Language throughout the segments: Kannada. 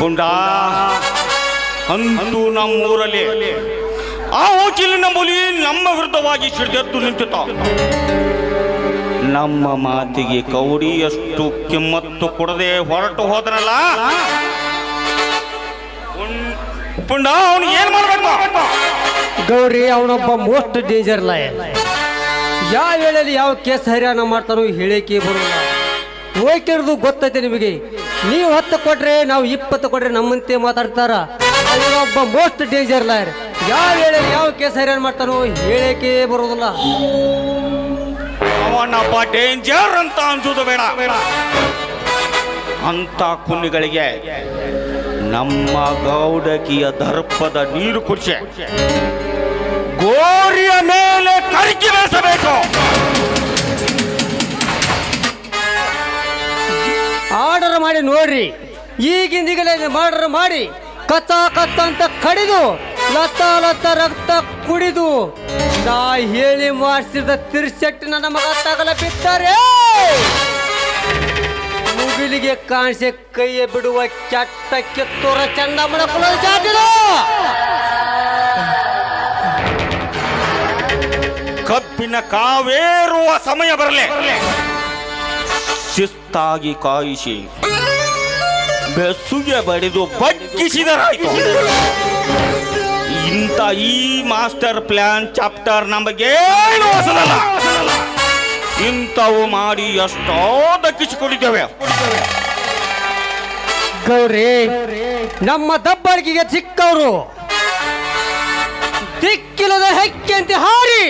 ಪುಂಡ, ಅಂತೂ ನಮ್ಮೂರಲ್ಲಿ ಆ ವಕೀಲಿನ ಮೂಲಿ ನಮ್ಮ ವಿರುದ್ಧವಾಗಿ ಸಿಡಿದೆದ್ದು ನಿಂತಿತ. ನಮ್ಮ ಮಾತಿಗೆ ಕೌಡಿಯಷ್ಟು ಕಿಮ್ಮತ್ತು ಕೊಡದೆ ಹೊರಟು ಹೋದನಲ್ಲ? ಪುಂಡ, ಅವನು ಏನ್ ಮಾಡ್ಬೇಕು ಗೌರಿ, ಅವನೊಬ್ಬ ಮೋಸ್ಟ್ ಡೇಂಜರ್ ಲಾಯರ್. ಯಾವ ವೇಳೆಯಲ್ಲಿ ಯಾವ ಕೇಸ್ ಹರಿಯಾಣ ಮಾಡ್ತಾನೋ ಹೇಳಿಕೆ ಬರೋಲ್ಲ. ಹೋಯ್ಕಿರೋದು ಗೊತ್ತೈತೆ ನಿಮಗೆ? ನೀವು ಹತ್ತು ಕೊಟ್ರೆ ನಾವು ಇಪ್ಪತ್ತು ಕೊಟ್ರೆ ನಮ್ಮಂತೆ ಮಾತಾಡ್ತಾರ. ಒಬ್ಬ ಮೋಸ್ಟ್ ಡೇಂಜರ್ ಲಾಯರ್ ಯಾವ ಹೇಳಿ ಯಾವ ಕೇಸ್ ಹೈರಾಣ ಮಾಡ್ತಾನೋ ಹೇಳಕ್ಕೆ ಬರೋದಿಲ್ಲ. ಅವನಪ್ಪ ಡೇಂಜರ್ ಅಂತ ಅನ್ಸೋದು ಬೇಡ. ಅಂತ ಕುನ್ನಿಗಳಿಗೆ ನಮ್ಮ ಗೌಡಕಿಯ ದರ್ಪದ ನೀರು ಕುರ್ಚೆ ಗೋರಿಯ ಮೇಲೆ ಕರ್ಕಿ ಬೆಳೆಸಬೇಕು. ಆರ್ಡರ್ ಮಾಡಿ ನೋಡ್ರಿ. ಈಗಿಂದೀಗಲೇ ಆರ್ಡರ್ ಮಾಡಿ ಕತ್ತ ಕತ್ತ ಅಂತ ಕಡಿದು, ಲತ್ತ ಲತ್ತ ರಕ್ತ ಕುಡಿದು ನಾ ಹೇಳಿ ಮಾಡಿಸಿದ ನನ್ನ ಮಗ ತಗಲ ಬಿದ್ದಾರೆ ಮುಗಿಲಿಗೆ ಕಾಣಿಸಿ ಕೈಯ ಬಿಡುವ ಕೆಟ್ಟ ಕಿತ್ತೂರ ಚಂದಮ್ಮನ ಕುಲ ಜಾತಿದು ಕಬ್ಬಿನ ಕಾವೇರುವ ಸಮಯ ಬರಲೆ. ಶಿಸ್ತಾಗಿ ಕಾಯಿಸಿ, ಬೆಸುಗೆ ಬಡಿದು ಬಗ್ಗಿಸಿದರಾಯಿತು. ಇಂಥ ಈ ಮಾಸ್ಟರ್ ಪ್ಲಾನ್ ಚಾಪ್ಟರ್ ನಮಗೆ ಇಂಥವು ಮಾಡಿ ಎಷ್ಟೋ ದಕ್ಕಿಸಿಕೊಂಡಿದ್ದೇವೆ. ಗೌರಿ, ನಮ್ಮ ದಬ್ಬಳಿಗೆಗೆ ಚಿಕ್ಕವರು. ದಿಕ್ಕಿಲ್ಲದ ಹೆಕ್ಕೆ ಅಂತ ಹಾರಿ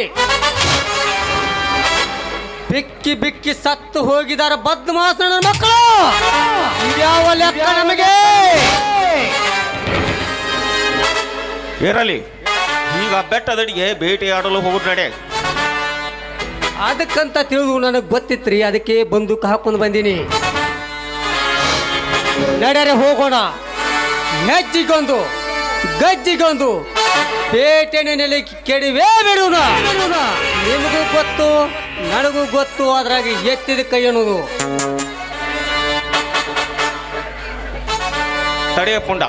ಬಿಕ್ಕಿ ಬಿಕ್ಕಿ ಸತ್ತು ಹೋಗಿದಾರ ಬದ್ಮಾಸನ ಮಕ್ಕಳು. ಯಾವ ಲೆಕ್ಕ ನಮಗೆ? ಇರಲಿ. ಈಗ ಬೆಟ್ಟದಡಿಗೆ ಬೇಟೆಯಾಡಲು ಹೋಗುದು ನಡೆ. ಅದಕ್ಕಂತ ತಿಳಿದು ನನಗೆ ಗೊತ್ತಿತ್ರಿ ಅದಕ್ಕೆ ಬಂದೂಕ ಹಾಕೊಂಡು ಬಂದೀನಿ. ನಡೆರೆ ಹೋಗೋಣ. ಹೆಜ್ಜಿಗೊಂದು ಗಜ್ಜಿಗೊಂದು ಬೇಟೆನೆ ನೆಲೆ ಕೆಡವೇ ಬಿಡೋಣ. ನಿಮಗೂ ಗೊತ್ತು. ನನಗೂ ಗೊತ್ತು ಅದ್ರಾಗ ಎತ್ತಿದ ಕೈ ಅನ್ನೋದು. ತಡೆಯ ಪುಂಡ.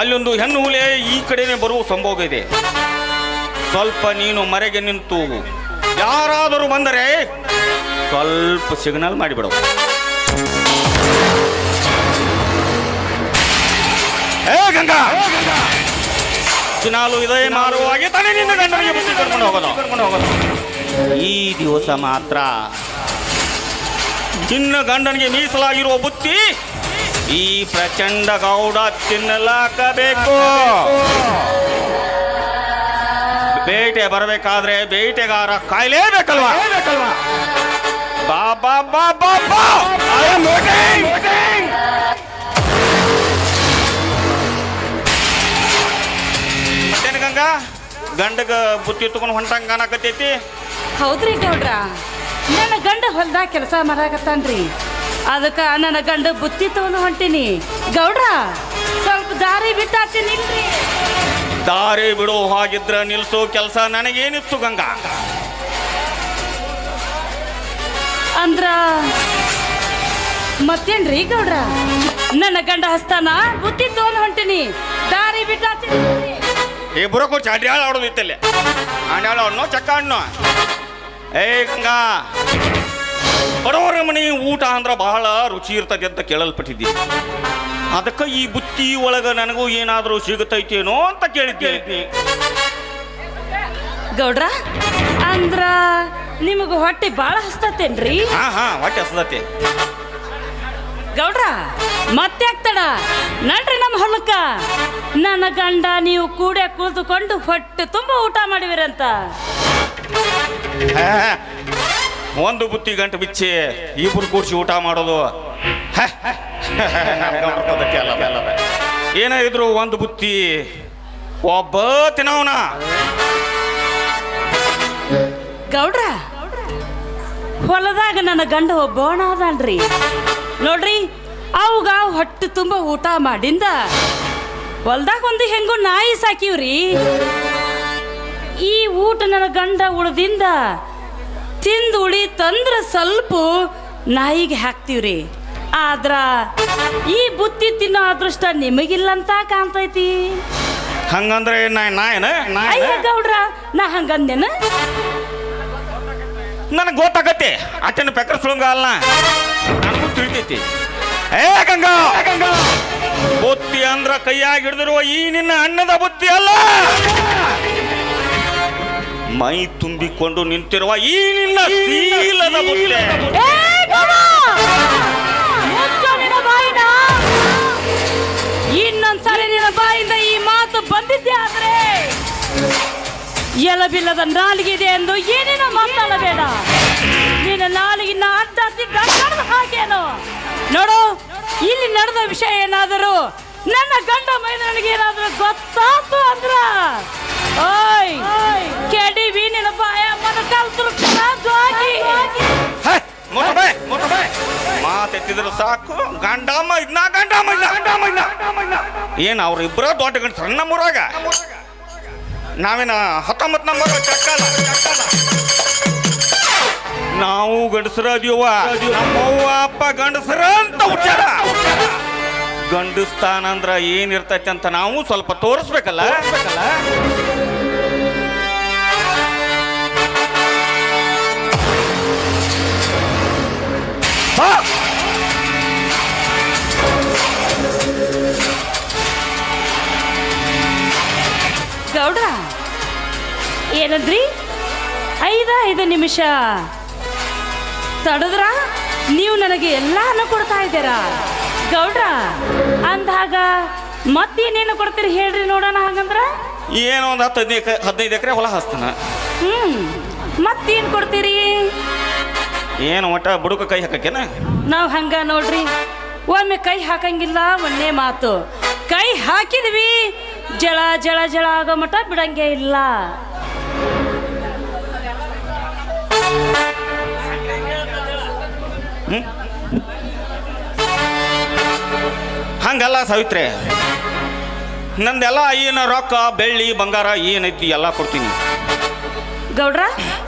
ಅಲ್ಲೊಂದು ಹೆಣ್ಣು ಹುಲೆ ಈ ಕಡೆನೆ ಬರುವ ಸಂಭೋಗ ಇದೆ. ಸ್ವಲ್ಪ ನೀನು ಮರೆಗೆ ನಿಂತು, ಯಾರಾದರೂ ಬಂದರೆ ಸ್ವಲ್ಪ ಸಿಗ್ನಲ್ ಮಾಡಿಬಿಡು. ಏ ಗಂಗಾ! ದಿನಾಲು ಇದೇ ಮಾರುವಾಗಿ ತಾನೇ ನಿನ್ನ ಗಂಡನಿಗೆ ಬುದ್ಧಿ ಕರ್ಕೊಂಡು ಹೋಗೋದು ಕರ್ಕೊಂಡು ಹೋಗೋದು. ಈ ದಿವಸ ಮಾತ್ರ ಚಿನ್ನ ಗಂಡನಿಗೆ ಮೀಸಲಾಗಿರುವ ಬುತ್ತಿ ಈ ಪ್ರಚಂಡ ಗೌಡ ತಿನ್ನಲಾಕಬೇಕು ಬೇಟೆ ಬರಬೇಕಾದ್ರೆ ಬೇಟೆಗಾರ ಕಾಯ್ಲೇಬೇಕಲ್ವಾ? ಬಾಬಾ ಬಾಬಾ ಗಂಡಗ ಬುತ್ತಿ ತಗೊಂಡು ಹೊಂಟಂಗ ಕಾಣಕತ್ತೈತಿ ಹೌದ್ರಿ ಗೌಡ್ರ? ನನ್ನ ಗಂಡ ಹೊಲ್ದಾಗ ಕೆಲಸ ಮಾಡಾಕತ್ತಾನ್ರಿ. ಅದಕ್ಕೆ ನನ್ನ ಗಂಡ ಬುತ್ತಿ ತಗೊಂಡು ಹೊಂಟೀನಿ. ಗೌಡ್ರ ಸ್ವಲ್ಪ ದಾರಿ ಬಿಟ್ಟಾತೀನಿ ದಾರಿ ಬಿಡೋ ಹಾಗಿದ್ರ ನಿಲ್ಸೋ ಕೆಲಸ ನನಗೇನಿತ್ತು ಗಂಗಾ? ಅಂದ್ರ ಮತ್ತೇನ್ರಿ ಗೌಡ್ರ? ನನ್ನ ಗಂಡ ಹಸ್ತಾನ ಬುತ್ತಿ ತಗೊಂಡು ಹೊಂಟೀನಿ. ದಾರಿ ಬಿಟ್ಟಾತೀನಿ ಇಬ್ಬರು ಚಾಡ್ಯಾಳ ಅಡ್ಯಾಳ ಆಡೋದು ಇತ್ತಲ್ಲಿ ಅಡ್ಯಾಳ ಆಡೋನು ಚಕ್ಕ ಹಣ್ಣು ಏ ಗಂಗಾ ಬಡವರ ಮನೆ ಊಟ ಅಂದ್ರೆ ಬಹಳ ರುಚಿ ಇರ್ತದೆ ಅಂತ ಕೇಳಲ್ಪಟ್ಟಿದ್ದೆ. ಅದಕ್ಕೆ ಈ ಬುತ್ತಿ ಒಳಗ ನನಗೂ ಏನಾದರೂ ಸಿಗುತ್ತೈತೇನೋ ಅಂತ ಕೇಳಿದ್ದೆ. ಗೌಡ್ರ ಅಂದ್ರ ನಿಮಗ ಹೊಟ್ಟೆ ಬಹಳ ಹಸ್ತತೇನ್ರಿ? ಹಾ ಹಾ ಹೊಟ್ಟೆ ಹಸದತಿ ಗೌಡ್ರ ಮತ್ತೆ ಆಗ್ತಡ ನಡ್ರಿ ನಮ್ಮ ಹೊಲಕ್ಕ. ನನ್ನ ಗಂಡ ನೀವು ಕೂಡೆ ಕುಳಿತುಕೊಂಡು ಹೊಟ್ಟೆ ತುಂಬ ಊಟ ಮಾಡಿವಿರಂತ. ಒಂದು ಬುತ್ತಿ ಗಂಟು ಬಿಚ್ಚಿ ಇಬ್ರು ಕೂಡ್ಸಿ ಊಟ ಮಾಡೋದು. ಏನೇ ಇದ್ರು ಒಂದು ಬುತ್ತಿ ಒಬ್ಬ ತಿನ್ನವನ. ಗೌಡ್ರ, ಹೊಲದಾಗ ನನ್ನ ಗಂಡ ಒಬ್ಬ ಅದನ್ರಿ ನೋಡ್ರಿ ಅವಾಗ ಹೊಟ್ಟೆ ತುಂಬ ಊಟ ಮಾಡಿಂದ ಹೊಲ್ದಾಗ ಒಂದು ಹೆಂಗು ನಾಯಿ ಸಾಕಿವ್ರಿ. ಈ ಊಟ ನನ್ನ ಗಂಡ ಉಳ್ದಿಂದ ತಿಂದು ಉಳಿ ತಂದ್ರ ಸ್ವಲ್ಪ ನಾಯಿಗೆ ಹಾಕ್ತೀವ್ರಿ. ಆದ್ರ ಈ ಬುತ್ತಿ ತಿನ್ನೋ ಅದೃಷ್ಟ ನಿಮಗಿಲ್ಲ ಅಂತ ಕಾಣ್ತೈತಿ. ಹಂಗಂದ್ರೆ ನಾ ನಾಯನ ಅಯ್ಯ ಗೌಡ್ರ ನಾ ಹಂಗಂದೇನ? ನನಗೆ ಗೊತ್ತಾಗತ್ತೆ. ಅಟ್ಟನ ಪೆಕ್ಕರ್ ಸುಳಂಗ ಅಲ್ಲ ನನಗೂ ತಿಳಿತೈತಿ. ಏ ಗಂಗಾ! ಬುತ್ತಿ ಅಂದ್ರ ಕೈಯಾಗಿ ಹಿಡಿದಿರುವ ಈ ನಿನ್ನ ಅಣ್ಣದ ಬುತ್ತಿ ಅಲ್ಲ. ಮೈ ತುಂಬಿಕೊಂಡು ನಿಂತಿರುವ ಈ ನಿನ್ನ ಶೀಲದ! ಮುಚ್ಚು ನಿನ್ನ ಬಾಯಿನ. ಇನ್ನೊಂದ್ಸರಿ ನಿನ್ನ ಬಾಯಿಂದ ಈ ಮಾತು ಬಂದಿದ್ದೆ ಆದ್ರೆ ಎಲಬಿಲ್ಲದ ನಾಲಿಗಿದೆ ಎಂದು ಏನೇನೋ ಮಾತಾಡಬೇಡ. ನಿನ್ನ ನಾಲಿಗಿನ ಅರ್ಧ ಗಂಟದ ಹಾಗೇನು. ನೋಡು ಇಲ್ಲಿ ನಡೆದ ವಿಷಯ ಏನಾದರೂ ನನ್ನ ಗಂಡ ಮೈದಾನಿಗೆ ಏನಾದರೂ ಗೊತ್ತಾಯ್ತು ಅಂದ್ರ? ಮಾತೆತ್ತಿದ್ರು ಸಾಕು. ಗಂಡಾಮ ಇದ್ನ ಗಂಡಾಮ ಮೈದ್ನ ಗಂಡ ಮೈದ್ನ ಏನ್ ಅವ್ರ ಇಬ್ಬರ ದೊಡ್ಡ ಗಂಡ ಸಣ್ಣ ಮುರಾಗ? ನಾವೇನ ಹತ್ತೊಂಬತ್ತು ನಂಬರ್ ಚಕ್ಕಲ್ಲ? ನಾವು ಗಂಡಸರ ಅದೀವ ನಮ್ಮವ್ವ, ಅಪ್ಪ ಗಂಡಸರ ಅಂತ ಉಚ್ಚಾರ ಗಂಡಸ್ತಾನ ಅಂದ್ರ ಏನಿರ್ತೈತಿ ಅಂತ ನಾವು ಸ್ವಲ್ಪ ತೋರಿಸ್ಬೇಕಲ್ಲ? ಐದ ನಿಮಿಷ. ತಡದ್ರ ನೀವು ನನಗೆ ಎಲ್ಲಾನು ಕೊಡ್ತಾ ಇದ್ದೀರಾ? ಗೌಡ್ರ ಅಂದಾಗ ಮತ್ತೇನೇನು ಕೊಡ್ತೀರಿ ಹೇಳ್ರಿ ನೋಡೋಣ ಹಾಗಂದ್ರ? ಏನೋ ಒಂದು ಹತ್ತು ಹದಿನೈದು ಹದಿನೈದು ಎಕರೆ ಹೊಲ ಹಸ್ತಾನ ಹ್ಮ್ ಮತ್ತೇನ್ ಕೊಡ್ತೀರಿ? ಏನು ಒಟ್ಟ ಬುಡುಕ ಕೈ ಹಾಕಕ್ಕೇನ? ನಾವು ಹಂಗ ನೋಡ್ರಿ ಒಮ್ಮೆ ಕೈ ಹಾಕಂಗಿಲ್ಲ ಒಂದೇ ಮಾತು. ಕೈ ಹಾಕಿದ್ವಿ ಜಳ ಜಳ ಜಳ ಆಗೋ ಮಟ ಬಿಡಂಗೆ ಇಲ್ಲ. ಹಂಗಲ್ಲ ಸಾವಿತ್ರಿ. ನಂದೆಲ್ಲ ಏನು ರೊಕ್ಕ ಬೆಳ್ಳಿ ಬಂಗಾರ ಏನೈತಿ ಎಲ್ಲ ಕೊಡ್ತೀನಿ. ಗೌಡ್ರ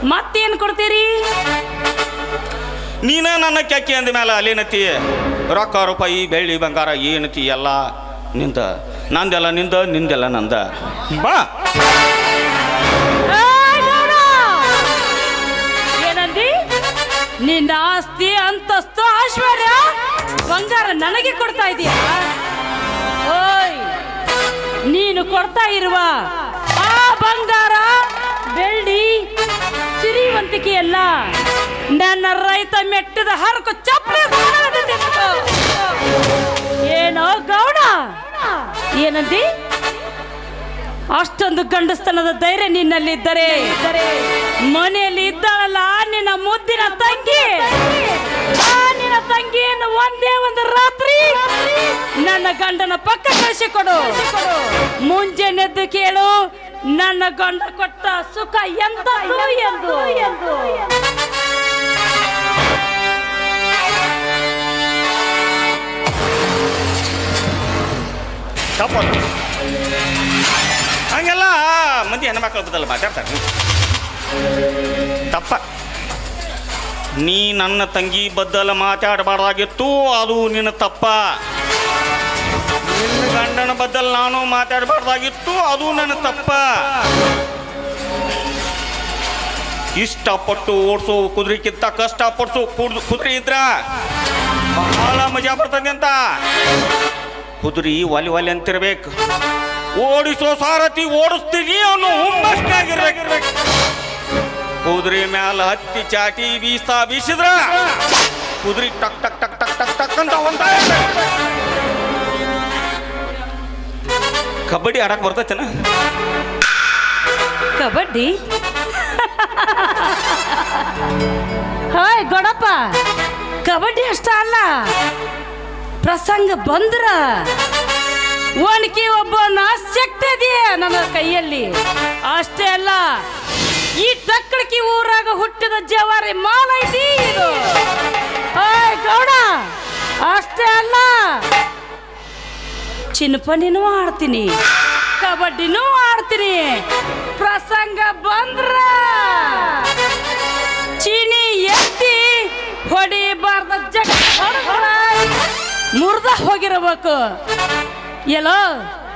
ಮತ್ತೇನು ಕೊಡ್ತೀರಿ? ನೀನ ನನ್ನ ಕೆಕ್ಕಿ ಅಂದ ಮೇಲೆ ಅಲ್ಲೇನತಿ ರೊಕ್ಕ ರೂಪಾಯಿ ಬೆಳ್ಳಿ ಬಂಗಾರ ಏನತಿ ಎಲ್ಲ ನಿಂದ. ನಂದೆಲ್ಲ ನಿಂದ ನಿಂದೆಲ್ಲ ನಂದ. ಬಾ. ನಿನ್ನ ಆಸ್ತಿ ಅಂತಸ್ತು ಐಶ್ವರ್ಯ, ಬಂಗಾರ ನನಗೆ ಕೊಡ್ತಾ ಇದೀಯಾ ಓಯ್, ನೀನು ಕೊಡ್ತಾ ಇರುವ ಆ ಬಂಗಾರ, ಬೆಳ್ಳಿ, ಸಿರಿವಂತಿಕೆಯಲ್ಲ, ನನ್ನ ರೈತ ಮೆಟ್ಟದ ಹರಕು ಚಪ್ಪಲಿ. ಏನೋ ಗೌಡ ಏನಂದಿ ಅಷ್ಟೊಂದು ಗಂಡಸ್ತನದ ಧೈರ್ಯ ನಿನ್ನಲ್ಲಿದ್ದರೆ ಮನೆಯಲ್ಲಿ ಇದ್ದಾಳಲ್ಲ ನಿನ್ನ ಮುದ್ದಿನ ತಂಗಿ. ನಿನ್ನ ತಂಗಿಯನ್ನು ಒಂದೇ ಒಂದು ರಾತ್ರಿ ನನ್ನ ಗಂಡನ ಪಕ್ಕ ಕಳಿಸಿಕೊಡು. ಮುಂಜಾನೆದ್ದು ಕೇಳು, ನನ್ನ ಗಂಡ ಕೊಟ್ಟ ಸುಖ ಎಂತ ಎಂದು. ತಪ್ಪ. ಹಂಗೆಲ್ಲ ಮಂದಿ ಹೆಣ್ಮಕ್ಳ ಬದಲು ಮಾತಾಡ್ತಾರೆ ತಪ್ಪ. ನೀ ನನ್ನ ತಂಗಿ ಬದ್ದಲ ಮಾತಾಡಬಾರ್ದಾಗಿತ್ತು, ಅದು ನಿನ್ನ ತಪ್ಪ. ನಿನ್ನ ಗಂಡನ ಬದ್ದಲ್ ನಾನು ಮಾತಾಡಬಾರ್ದಾಗಿತ್ತು, ಅದು ನನ್ನ ತಪ್ಪ. ಇಷ್ಟಪಟ್ಟು ಓಡಿಸೋ ಕುದುರೆಕ್ಕಿಂತ ಕಷ್ಟಪಡಿಸೋ, ಕುಡ್ದು, ಕುದುರೆ ಇದ್ರ ಬಹಳ ಮಜಾ ಬರ್ತದೆ ಅಂತ. ಕುದುರೆ ಒಲಿ ಒಲಿ ಅಂತಿರ್ಬೇಕು. ಓಡಿಸೋ ಸಾರಥಿ ಓಡಿಸ್ತೀನಿ ಅವನು ಹುಮ್ಮಸ್ನಾಗಿರ್ಬೇಕು ಕುದುರೆ ಮ್ಯಾಲ ಹತ್ತಿ ಚಾಟಿ ಬೀಸ್ತಾ ಬೀಸಿದ್ರ ಕುದುರೆ ಟಕ್ ಟಕ್ ಟಕ್ ಟಕ್ ಟಕ್ ಟಕ್ ಅಂತ ಒಂದ ಕಬಡ್ಡಿ ಆಡಕ್ ಬರ್ತೈತೆನ? ಕಬಡ್ಡಿ? ಹಾಯ್ ಗೊಡಪ್ಪ, ಕಬಡ್ಡಿ ಅಷ್ಟ ಅಲ್ಲ, ಪ್ರಸಂಗ ಬಂದ್ರ ಒಣಕಿ ಶಕ್ತಿ ಇದೆಯೇ ನನ್ನ ಕೈಯಲ್ಲಿ. ಅಷ್ಟೇ ಅಲ್ಲ, ಈ ಟಕ್ಕಳಕಿ ಊರಾಗ ಹುಟ್ಟಿದ ಜವಾರಿ ಮಾಲ ಐತಿ ಇದು ಗೌಡ, ಅಷ್ಟೇ ಅಲ್ಲ ಚಿನ್ನಪನಿನೂ ಆಡ್ತೀನಿ, ಕಬಡ್ಡಿನೂ ಆಡ್ತೀನಿ, ಪ್ರಸಂಗ ಬಂದ್ರ ಚೀನಿ ಎತ್ತಿ ಹೊಡಿಬಾರ್ದ ಜಗ ಮುರ್ದ ಹೋಗಿರಬೇಕು. ಎಲ್ಲೋ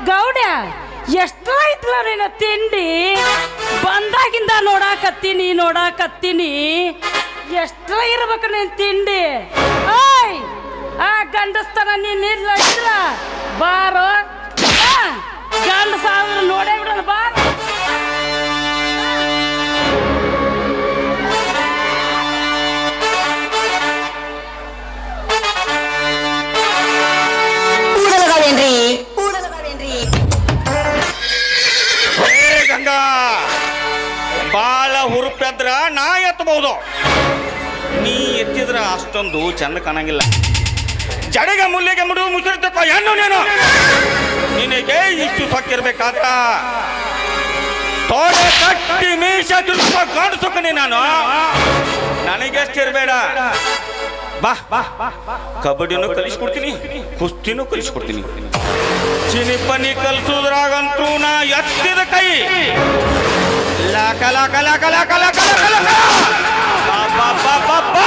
ಗೌಡ್ಯ ಎಷ್ಟ ಐತ್ಲ ನಿನ್ನ ತಿಂಡಿ? ಬಂದಾಗಿಂದ ನೋಡಾಕತ್ತೀನಿ ನೋಡಾಕತ್ತೀನಿ. ಎಷ್ಟ ಇರ್ಬೇಕು ನಿನ್ ತಿಂಡಿ? ಓಯ್, ಆ ಗಂಡಸ್ತನ ನೀನ್ ಇಲ್ಲ ಇಲ್ಲ ಬಾರೋ. ಗಂಡ ಸಾವಿರ ನೋಡೇ ಬಿಡೋಣ ಬಾರ ಕೂಡಲಗಾವೇನ್ರಿ ಬಾಳ ಹುರುಪೆದ್ರ ನಾ ಎತ್ತಬಹುದು. ನೀ ಎತ್ತಿದ್ರ ಅಷ್ಟೊಂದು ಚಂದ ಕಾಣಂಗಿಲ್ಲ. ಜಡೆಗೆ ಮುಲ್ಲಿಗೆ ಮುಡು ಮುಸುರು ತಕ್ಕ ಹೆಣ್ಣು ನೀನು. ನಿನಗೆ ಇಷ್ಟು ಸೊಕ್ಕಿರ್ಬೇಕಾದ್ರ? ತೋಡೆ ಕಟ್ಟಿ ಮೀಸ ತಿರುಪ ಗಂಡಸುಕ್ಕನಿ ನಾನು. ನನಗೆಷ್ಟಿರ್ಬೇಡ ಬಾ ಬಾ. ಕಬಡ್ಡಿನೂ ಕಲಿಸ್ಕೊಡ್ತೀನಿ, ಕುಸ್ತಿನೂ ಕಲಿಸ್ಕೊಡ್ತೀನಿ. ಚಿನಿಪನಿ ಕಲಿಸೋದ್ರಾಗಂತೂ ನಾ ಎತ್ತಿದ ಕೈ. ಕಲಾ ಕಲಾ ಕಲಾ ಕಲಾ ಕಲಾ ಲಾಕ. ಬಾ, ಬಾ, ಬಾ, ಬಾ.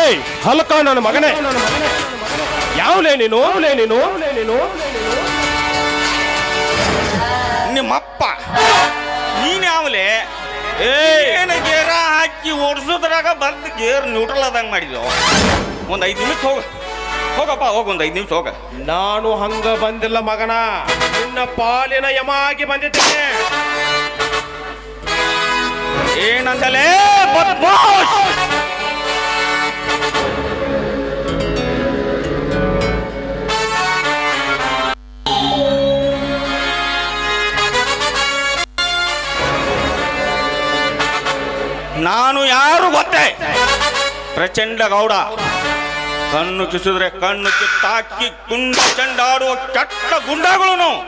ಏಯ್ ಹಲ್ಕ ನನ್ನ ಮಗನೇ. ಯಾವ್ಲೇ ನೀನು? ಯಾವ್ಲೇ ನೀನು? ನೀನು ನಿಮ್ಮಪ್ಪ. ನೀನ್ ಯಾವ್ಲೆ? ಏನ ಗೇರ ಹಾಕಿ ಓಡಿಸೋದ್ರಾಗ ಬಂದು ಗೇರ್ ನ್ಯೂಟ್ರಲ್ ಆದಂಗೆ ಮಾಡಿದ್ವು ಒಂದು ಐದು ನಿಮಿಷ ಹೋಗ. ಹೋಗಪ್ಪ ಹೋಗ ಒಂದು ಐದು ನಿಮಿಷ ಹೋಗ. ನಾನು ಹಂಗ ಬಂದಿಲ್ಲ ಮಗನ. ನಿನ್ನ ಪಾಲಿನ ಯಮಾಗಿ ಬಂದಿದ್ದೇನೆ. ಏನಂದಲೇ? ನಾನು ಯಾರು ಗೊತ್ತೇ? ಪ್ರಚಂಡ ಗೌಡ. ಕಣ್ಣು ಕಿಸಿದ್ರೆ ಕಣ್ಣು ಕಿತ್ತಾಕಿ ಕುಂಡ ಚಂಡಾಡುವ ಕೆಟ್ಟ ಗುಂಡಗಳು ನಾವು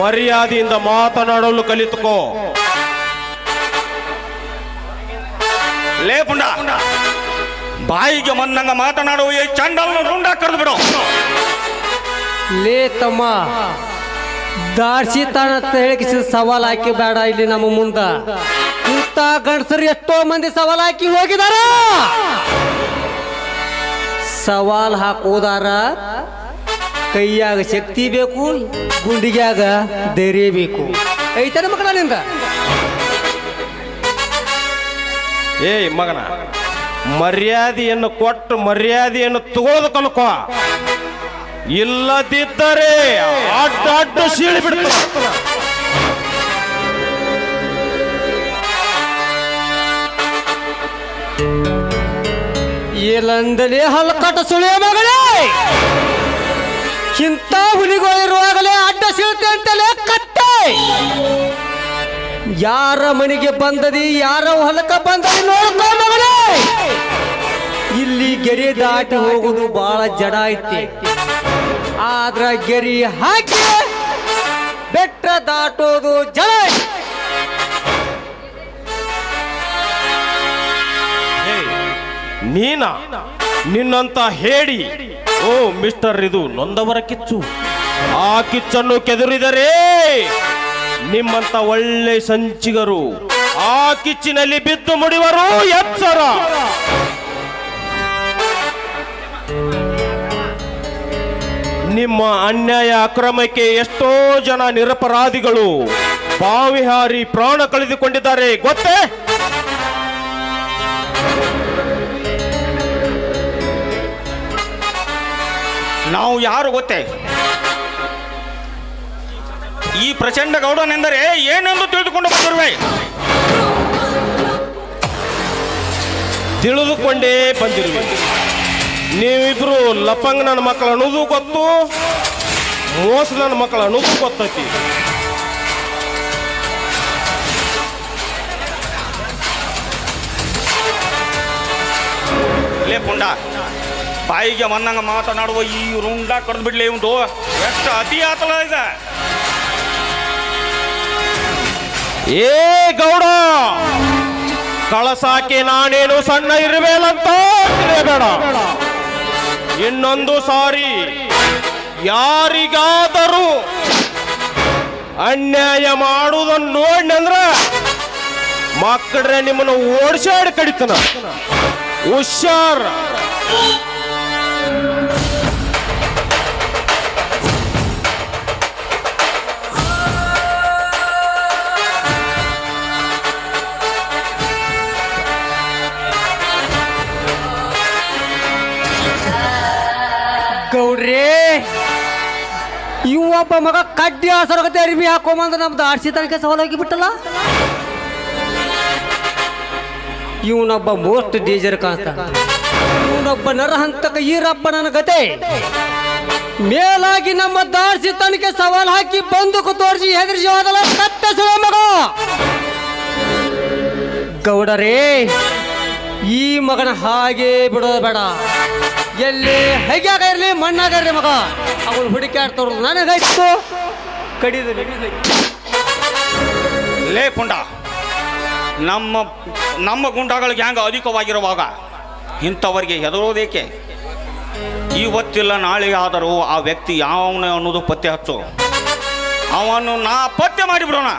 ಮರ್ಯಾದೆಯಿಂದ ಮಾತನಾಡಲು ಕಲಿತುಕೋ ಲೇ ಪುಂಡ ಬಾಯಿಗೆ ಮನ್ನಂಗ ಮಾತನಾಡುವ ಈ ಚಂಡಲ್ನ ರುಂಡ ಕರೆದು ಬಿಡು ಲೇ ತಮ್ಮ ದಾಡ್ಸಿ ಅಂತ ಹೇಳಿ ಸವಾಲ್ ಹಾಕಿ ಬೇಡ ಇಲ್ಲಿ ನಮ್ಮ ಮುಂದ. ಇಂಥ ಗಂಡಸರು ಎಷ್ಟೋ ಮಂದಿ ಸವಾಲ್ ಹಾಕಿ ಹೋಗಿದಾರ. ಸವಾಲ್ ಹಾಕೋದಾರ. ಕೈಯಾಗ ಶಕ್ತಿ ಬೇಕು, ಗುಂಡಿಗ್ಯಾಗ ಧೈರ್ಯ ಬೇಕು. ಐತನ ಮಗನ ನಿಂದ? ಏಯ್ ಮಗನ, ಮರ್ಯಾದೆಯನ್ನು ಕೊಟ್ಟು ಮರ್ಯಾದೆಯನ್ನು ತಗೊಳ್ಳೋದು ಕಲ್ಕೋ ಇಲ್ಲದಿದ್ದರೆ ಅಡ್ಡ ಅಡ್ಡ ಸೀಳಿ ಬಿಡ್ತಾನೆ ಇಲ್ಲಂದಲೇ ಹಲ್ಕಟ ಸುಳಿಯ ಮಗಳೇ! ಇಂಥ ಹುಲಿಗಳಿರುವಾಗಲೇ ಅಡ್ಡ ಸೀಳ್ತೆ ಅಂತಲೇ ಕತ್ತೆ! ಯಾರ ಮನೆಗೆ ಬಂದದಿ, ಯಾರ ಹೊಲಕ ಬಂದದಿ ನೋಡ್ಕೋ ಮಗಳೇ! ಇಲ್ಲಿ ಗೆರೆ ದಾಟಿ ಹೋಗುದು ಬಹಳ ಜಡ ಐತಿ. ಆದ್ರ ಗೆರಿ ಹಾಕಿ ಬೆಟ್ಟ ದಾಟೋದು ಜಲ. ನೀನ ನೀನಾ ನಿನ್ನಂತ ಹೇಳಿ. ಓ, ಮಿಸ್ಟರ್, ಇದು ನೊಂದವರ ಕಿಚ್ಚು. ಆ ಕಿಚ್ಚನ್ನು ಕೆದರಿದರೆ ನಿಮ್ಮಂತ ಒಳ್ಳೆ ಸಂಚಿಗರು ಆ ಕಿಚ್ಚಿನಲ್ಲಿ ಬಿದ್ದು ಮುಡಿವರು ಎಚ್ಚರ ನಿಮ್ಮ ಅನ್ಯಾಯ ಅಕ್ರಮಕ್ಕೆ ಎಷ್ಟೋ ಜನ ನಿರಪರಾಧಿಗಳು ಬಾವಿಹಾರಿ ಪ್ರಾಣ ಕಳೆದುಕೊಂಡಿದ್ದಾರೆ. ಗೊತ್ತೇ? ನಾವು ಯಾರು ಗೊತ್ತೇ? ಈ ಪ್ರಚಂಡ ಗೌಡನೆಂದರೆ ಏನೆಂದು ತಿಳಿದುಕೊಂಡು ಬಂದಿರುವೆ? ತಿಳಿದುಕೊಂಡೇ ಬಂದಿರುವೆ. ನೀವಿಬ್ರು ಲಪಂಗ್ ನನ್ನ ಮಕ್ಕಳು ಅನ್ನೋದು ಗೊತ್ತು ಮೋಸ ನನ್ನ ಮಕ್ಕಳು ಅನ್ನೋದು ಗೊತ್ತೈತಿ ಲೇ ಪುಂಡ ಬಾಯಿಗೆ ಮನ್ನಂಗ ಮಾತನಾಡುವ ಈ ರುಂಡ ಕರೆದು ಬಿಡ್ಲಿ ಇವಂದು ಎಷ್ಟು ಅತಿ ಆತಲ ಇದೆ ಏ ಗೌಡ ಕಳಸಾಕೆ ನಾನೇನು ಸಣ್ಣ ಇರಬೇಕಂತ ತಿಳಿಯಬೇಡ ಇನ್ನೊಂದು ಸಾರಿ. ಯಾರಿಗಾದರೂ ಅನ್ಯಾಯ ಮಾಡುವುದನ್ನು ನೋಡಿನಂದ್ರ ಮಕ್ಕಳ್ರೆ ನಿಮ್ಮನ್ನು ಓಡಿಸಾಡಿ ಕಡಿತನ. ಹುಷಾರ್. ಗೌಡ್ರಿ! ಇವೊಬ್ಬ ಮಗ ಕಡ್ಡಿ ಆಸರಗತೆ ಅರಿವಿ ಹಾಕೊಂಬಂದು ನಮ್ದು ಆರ್ಸಿ ತನಕ ಸವಾಲಾಗಿ ಬಿಟ್ಟಲ್ಲ? ಇವನೊಬ್ಬ ಮೋಸ್ಟ್ ಡೇಂಜರ್ ಕಾಣ್ತ ಇವನೊಬ್ಬ ನರಹಂತಕ ಈರಪ್ಪ ನನ್ನ ಗತೆ. ಮೇಲಾಗಿ ನಮ್ಮ ದಾರ್ಸಿ ತನಕ ಸವಾಲು ಹಾಕಿ ಬಂದೂಕು ತೋರಿಸಿ ಹೆದರಿಸಿ ಹೋದಲ್ಲ ಕತ್ತರಿಸುವ ಮಗ. ಗೌಡರೇ, ಈ ಮಗನ ಹಾಗೆ ಬಿಡೋದು ಬೇಡ. ಎಲ್ಲಿ ಹೇಗ್ಯಾಗ ಇರಲಿ, ಮಣ್ಣಾಗ ಇರಲಿ ಮಗ. ಅವನು ಹುಡುಕಾಡ್ತವ್ರು ನನಗಾಯ್ತು. ಕಡಿದು ಲೇ ಪುಂಡ, ನಮ್ಮ ನಮ್ಮ ಗುಂಡಗಳಿಗೆ ಗ್ಯಾಂಗ್ ಅಧಿಕವಾಗಿರುವಾಗ ಇಂಥವರಿಗೆ ಹೆದರೋದೇಕೆ? ಇವತ್ತಿಲ್ಲ ನಾಳೆ ಆದರೂ ಆ ವ್ಯಕ್ತಿ ಯಾವನ ಅನ್ನೋದು ಪತ್ತೆ ಹಚ್ಚು. ಅವನು ನಾ ಪತ್ತೆ ಮಾಡಿಬಿಡೋಣ.